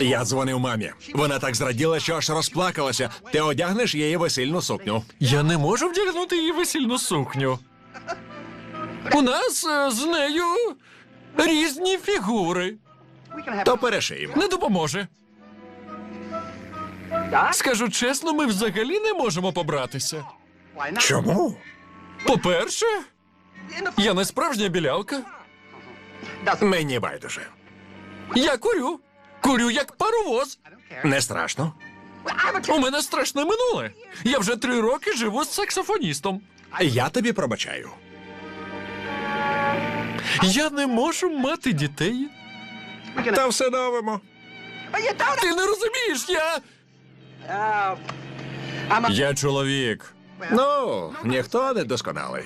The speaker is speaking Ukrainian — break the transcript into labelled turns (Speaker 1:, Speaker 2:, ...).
Speaker 1: Я дзвонив мамі. Вона так зраділа, що аж розплакалася. Ти одягнеш її весільну сукню.
Speaker 2: Я не можу вдягнути її весільну сукню. У нас е, з нею різні фігури.
Speaker 1: То перешиємо.
Speaker 2: Не допоможе. Скажу чесно, ми взагалі не можемо побратися.
Speaker 1: Чому?
Speaker 2: По-перше, я не справжня білявка.
Speaker 1: Мені байдуже.
Speaker 2: Я курю. Курю як паровоз.
Speaker 1: Не страшно.
Speaker 2: У мене страшне минуле. Я вже три роки живу з саксофоністом.
Speaker 1: Я тобі пробачаю.
Speaker 2: Я не можу мати дітей.
Speaker 1: Та все новимо.
Speaker 2: Ти не розумієш, я. Я чоловік.
Speaker 1: Ну, ніхто не досконалий.